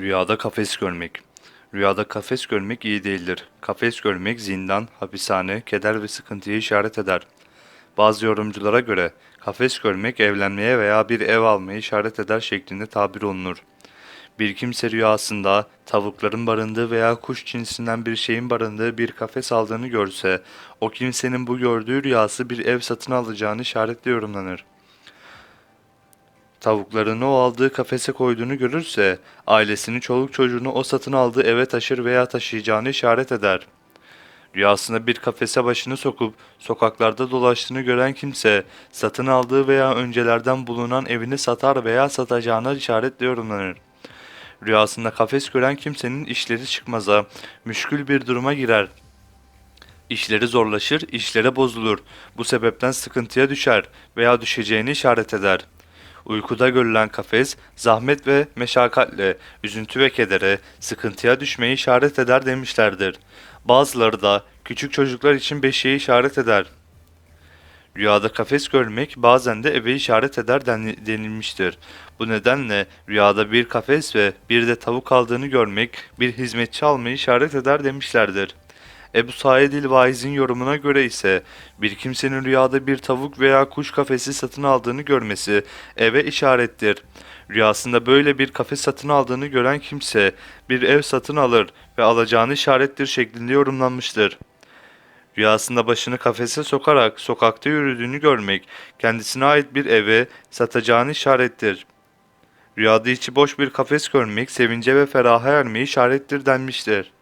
Rüyada kafes görmek. Rüyada kafes görmek iyi değildir. Kafes görmek zindan, hapishane, keder ve sıkıntıya işaret eder. Bazı yorumculara göre kafes görmek evlenmeye veya bir ev almaya işaret eder şeklinde tabir olunur. Bir kimse rüyasında tavukların barındığı veya kuş cinsinden bir şeyin barındığı bir kafes aldığını görse, o kimsenin bu gördüğü rüyası bir ev satın alacağını işaretle yorumlanır. Tavuklarını o aldığı kafese koyduğunu görürse, ailesini çoluk çocuğunu o satın aldığı eve taşır veya taşıyacağını işaret eder. Rüyasında bir kafese başını sokup sokaklarda dolaştığını gören kimse, satın aldığı veya öncelerden bulunan evini satar veya satacağına işaretle yorumlanır. Rüyasında kafes gören kimsenin işleri çıkmaza, müşkül bir duruma girer. İşleri zorlaşır, işleri bozulur. Bu sebepten sıkıntıya düşer veya düşeceğini işaret eder. Uykuda görülen kafes, zahmet ve meşakkatle, üzüntü ve kedere, sıkıntıya düşmeyi işaret eder demişlerdir. Bazıları da küçük çocuklar için beşiği işaret eder. Rüyada kafes görmek bazen de eve işaret eder den- denilmiştir. Bu nedenle rüyada bir kafes ve bir de tavuk aldığını görmek bir hizmetçi almayı işaret eder demişlerdir. Ebu Said İl-Vaiz'in yorumuna göre ise bir kimsenin rüyada bir tavuk veya kuş kafesi satın aldığını görmesi eve işarettir. Rüyasında böyle bir kafes satın aldığını gören kimse bir ev satın alır ve alacağını işarettir şeklinde yorumlanmıştır. Rüyasında başını kafese sokarak sokakta yürüdüğünü görmek kendisine ait bir eve satacağını işarettir. Rüyada içi boş bir kafes görmek sevince ve feraha ermeyi işarettir denmiştir.